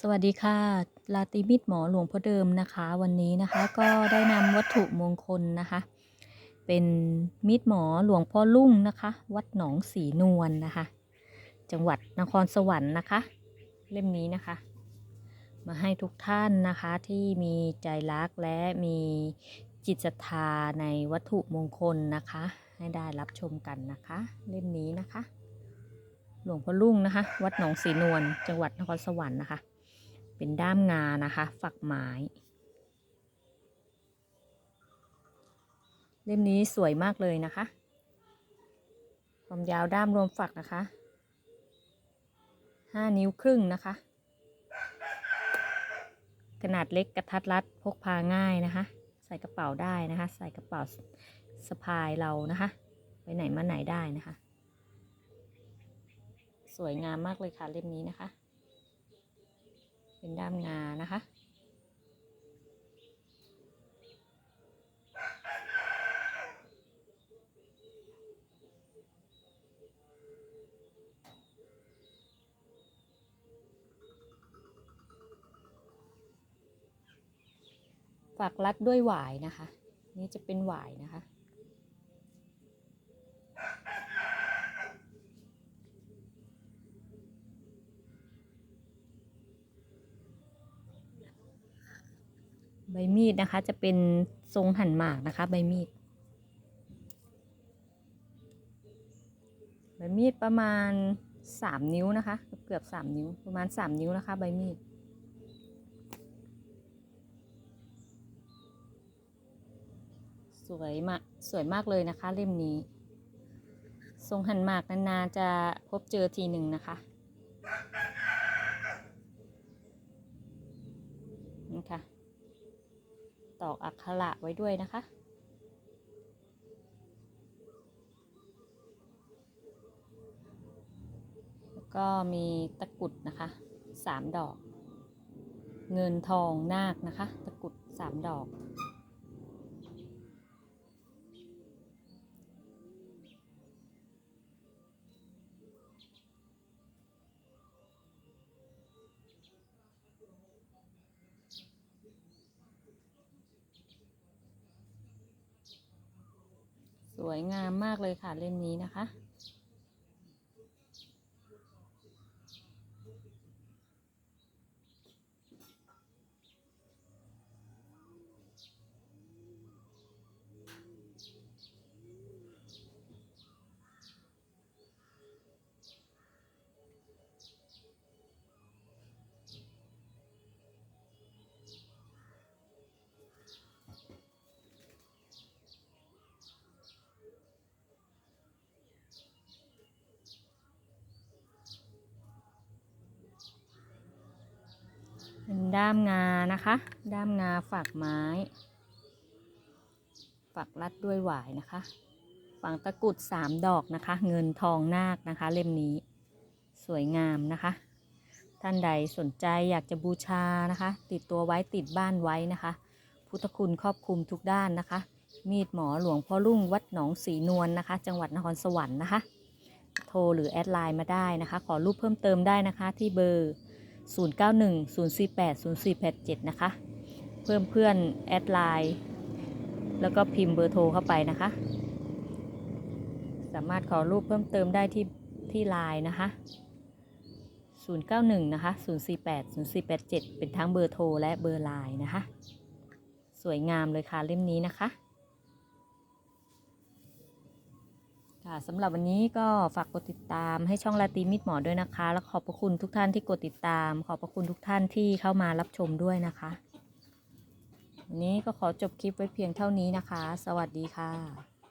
สวัสดีค่ะ ลาตรีมิตรหมอหลวงพ่อเดิมนะคะ วันนี้นะคะก็ได้นำวัตถุมงคลนะคะ เป็นมีดหมอหลวงพ่อลุ่งนะคะ วัดหนองสีนวลนะคะ จังหวัดนครสวรรค์นะคะ เล่มนี้นะคะ มาให้ทุกท่านนะคะที่มีใจรักและมีจิตศรัทธาในวัตถุมงคลนะคะ ให้ได้รับชมกันนะคะ เล่มนี้นะคะ หลวงพ่อลุ่งนะคะ วัดหนองสีนวลจังหวัดนครสวรรค์นะคะ เป็นด้ามงานะคะ ฝักไม้ เล่มนี้สวยมากเลยนะคะ ความยาวด้ามรวมฝักนะคะ 5 นิ้วครึ่งนะคะ ขนาดเล็กกระทัดรัดพกพาง่ายนะคะ ใส่กระเป๋าได้นะคะ ใส่กระเป๋าสะพายเรานะคะ ไปไหนมาไหนได้นะคะ สวยงามมากเลยค่ะเล่มนี้นะคะ เป็นด้ามงานะคะ ฝากรัดด้วยหวายนะคะ นี่จะเป็นหวายนะคะ ใบมีดนะคะจะเป็นทรงหั่นหมากนะคะ ใบมีด ใบมีดประมาณสามนิ้วนะคะ เกือบสามนิ้วประมาณสามนิ้วนะคะ ใบมีดสวยมากสวยมากเลยนะคะเล่มนี้ ทรงหั่นหมากนานๆจะพบเจอทีหนึ่งนะคะ ตอกอักขระไว้ด้วยนะคะ แล้วก็มีตะกรุดนะคะสามดอก เงินทองนาคนะคะ ตะกรุดสามดอก สวยงามมากเลยค่ะเล่มนี้นะคะ ด้ามงานะคะ ด้ามงาฝักไม้ ฝักรัดด้วยหวายนะคะ ฝังตะกุดสามดอกนะคะ เงินทองนาคนะคะ เล่มนี้สวยงามนะคะ ท่านใดสนใจอยากจะบูชานะคะ ติดตัวไว้ติดบ้านไว้นะคะ พุทธคุณครอบคลุมทุกด้านนะคะ มีดหมอหลวงพ่อรุ่งวัดหนองสีนวลนะคะ จังหวัดนครสวรรค์นะคะ โทรหรือแอดไลน์มาได้นะคะ ขอรูปเพิ่มเติมได้นะคะที่เบอร์ 0910480487 นะคะ เพิ่มเพื่อนแอดไลน์แล้วก็พิมพ์เบอร์โทรเข้าไปนะคะ สามารถขอรูปเพิ่มเติมได้ที่ที่ไลน์นะคะ 091 นะคะ 048 0487 เป็นทั้งเบอร์โทรและเบอร์ไลน์นะคะ สวยงามเลยค่ะเล่มนี้นะคะ ค่ะสำหรับวันนี้ก็ฝากกดติดตามให้ช่องลาตีมิดหมอด้วยนะคะ และขอบพระคุณทุกท่านที่กดติดตาม ขอบพระคุณทุกท่านที่เข้ามารับชมด้วยนะคะวันนี้ก็ขอจบคลิปไว้เพียงเท่านี้นะคะ สวัสดีค่ะ